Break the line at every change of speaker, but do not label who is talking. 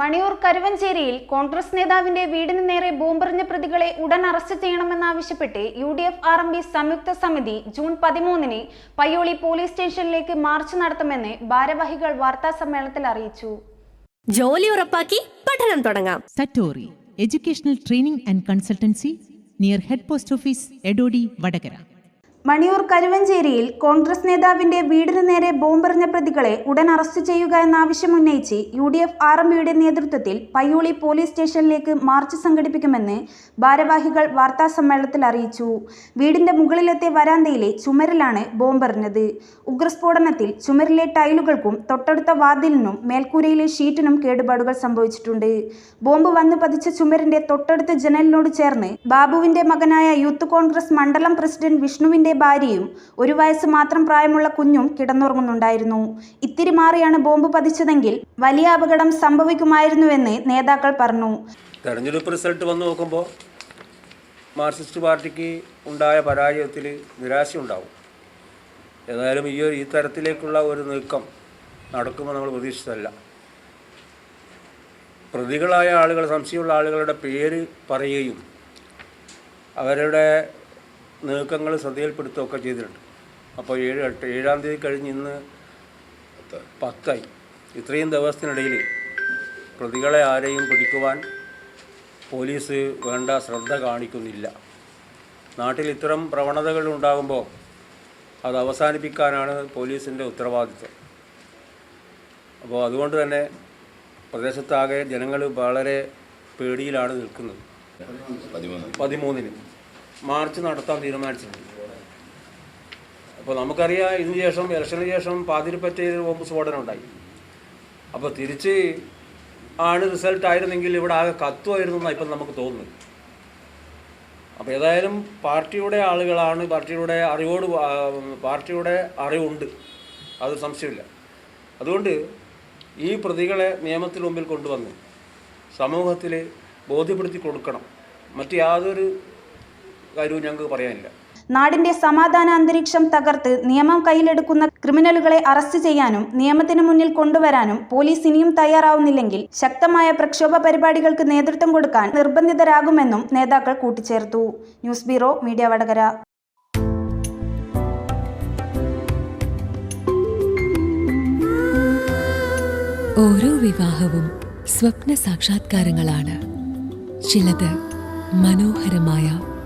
മണിയൂർ കരുവഞ്ചേരിയിൽ കോൺഗ്രസ് നേതാവിന്റെ വീടിന് നേരെ ബോംബെറിഞ്ഞ പ്രതികളെ ഉടൻ അറസ്റ്റ് ചെയ്യണമെന്നാവശ്യപ്പെട്ട് U D F R M B സംയുക്ത സമിതി ജൂൺ പതിമൂന്നിന് പയ്യോളി പോലീസ് സ്റ്റേഷനിലേക്ക് മാർച്ച് നടത്തുമെന്ന് ഭാരവാഹികൾ വാർത്താ സമ്മേളനത്തിൽ അറിയിച്ചു
ജോലി ഉറപ്പാക്കി പഠനം തുടങ്ങാം
Satori educational training and consultancy near head post office Edodi Vadakara
Maniyur കരുവഞ്ചേരിയിൽ കോൺഗ്രസ് നേതാവിന്റെ വീടിനു നേരെ ബോംബെറിഞ്ഞ പ്രതികളെ ഉടൻ അറസ്റ്റ് ചെയ്യുക എന്ന ആവശ്യം ഉന്നയിച്ച് U D F R M പിയുടെ നേതൃത്വത്തിൽ പയ്യോളി പോലീസ് സ്റ്റേഷനിലേക്ക് മാർച്ച് സംഘടിപ്പിക്കുമെന്ന് ഭാരവാഹികൾ വാർത്താസമ്മേളനത്തിൽ അറിയിച്ചു വീടിന്റെ മുകളിലത്തെ വരാന്തയിലെ ചുമരിലാണ് ബോംബെറിഞ്ഞത് ഉഗ്രസ്ഫോടനത്തിൽ ചുമരിലെ ടൈലുകൾക്കും തൊട്ടടുത്ത വാതിലിനും മേൽക്കൂരയിലെ ഷീറ്റിനും കേടുപാടുകൾ സംഭവിച്ചിട്ടുണ്ട് ബോംബ് വന്നു പതിച്ച ചുമരിന്റെ തൊട്ടടുത്ത ജനലിനോട് ചേർന്ന് ബാബുവിന്റെ മകനായ യൂത്ത് കോൺഗ്രസ് മണ്ഡലം പ്രസിഡന്റ് വിഷ്ണുവിന്റെ അദ്ദേഹത്തിന്റെ ഭാര്യയും ഒരു വയസ്സ് മാത്രം പ്രായമുള്ള കുഞ്ഞും കിടന്നുറങ്ങുന്നുണ്ടായിരുന്നു ഇത്തിരി മാറിയാണ് ബോംബ് പതിച്ചതെങ്കിൽ വലിയ അപകടം സംഭവിക്കുമായിരുന്നുവെന്ന് നേതാക്കൾ പറഞ്ഞു
തെരഞ്ഞെടുപ്പ് റിസൾട്ട് വന്നു നോക്കുമ്പോൾ മാർക്സിസ്റ്റ് പാർട്ടിക്ക് ഉണ്ടായ പരാജയത്തിൽ ഉണ്ടാവും ഏതായാലും ഈ ഒരു ഈ തരത്തിലേക്കുള്ള ഒരു നീക്കം നടക്കുമ്പോൾ നമ്മൾ പ്രതീക്ഷിച്ചതല്ല പ്രതികളായ ആളുകൾ സംശയമുള്ള ആളുകളുടെ പേര് പറയുകയും അവരുടെ നീക്കങ്ങൾ ശ്രദ്ധയിൽപ്പെടുത്തുകയൊക്കെ ചെയ്തിട്ടുണ്ട് അപ്പോൾ ഏഴ് എട്ട് ഏഴാം തീയതി കഴിഞ്ഞ് ഇന്ന് പത്തായി ഇത്രയും ദിവസത്തിനിടയിൽ പ്രതികളെ ആരെയും പിടിക്കുവാൻ പോലീസ് വേണ്ട ശ്രദ്ധ കാണിക്കുന്നില്ല നാട്ടിൽ ഇത്തരം പ്രവണതകൾ ഉണ്ടാകുമ്പോൾ അത് അവസാനിപ്പിക്കാനാണ് പോലീസിൻ്റെ ഉത്തരവാദിത്വം അപ്പോൾ അതുകൊണ്ട് തന്നെ പ്രദേശത്താകെ ജനങ്ങൾ വളരെ പേടിയിലാണ് നിൽക്കുന്നത് പതിമൂന്നിന് മാർച്ച് നടത്താൻ തീരുമാനിച്ചിട്ടുണ്ട് അപ്പോൾ നമുക്കറിയാം ഇതിന് ശേഷം ഇലക്ഷന് ശേഷം പാതിരിപ്പറ്റയിൽ ബോംബ് സ്ഫോടനം ഉണ്ടായി അപ്പോൾ തിരിച്ച് ആണ് റിസൾട്ട് ആയിരുന്നെങ്കിൽ ഇവിടെ ആകെ കത്തുമായിരുന്നു എന്നാണ് ഇപ്പം നമുക്ക് തോന്നുന്നത് അപ്പോൾ ഏതായാലും പാർട്ടിയുടെ ആളുകളാണ് പാർട്ടിയുടെ അറിവോട് പാർട്ടിയുടെ അറിവുണ്ട് അത് സംശയമില്ല അതുകൊണ്ട് ഈ പ്രതികളെ നിയമത്തിന് മുമ്പിൽ കൊണ്ടുവന്ന് സമൂഹത്തിൽ ബോധ്യപ്പെടുത്തി കൊടുക്കണം മറ്റു യാതൊരു കാര്യവും ഞങ്ങൾക്ക് പറയാനില്ല
നാടിന്റെ സമാധാന അന്തരീക്ഷം തകർത്ത് നിയമം കയ്യിലെടുക്കുന്ന ക്രിമിനലുകളെ അറസ്റ്റ് ചെയ്യാനും നിയമത്തിന് മുന്നിൽ കൊണ്ടുവരാനും പോലീസ് ഇനിയും തയ്യാറാവുന്നില്ലെങ്കിൽ ശക്തമായ പ്രക്ഷോഭ പരിപാടികൾക്ക് നേതൃത്വം കൊടുക്കാൻ നിർബന്ധിതരാകുമെന്നും നേതാക്കൾ കൂട്ടിച്ചേർത്തു ന്യൂസ് ബ്യൂറോ മീഡിയ വടകര
ഓരോ വിവാഹവും സ്വപ്ന സാക്ഷാത്കാരങ്ങളാണ് ചിലത് മനോഹരമായ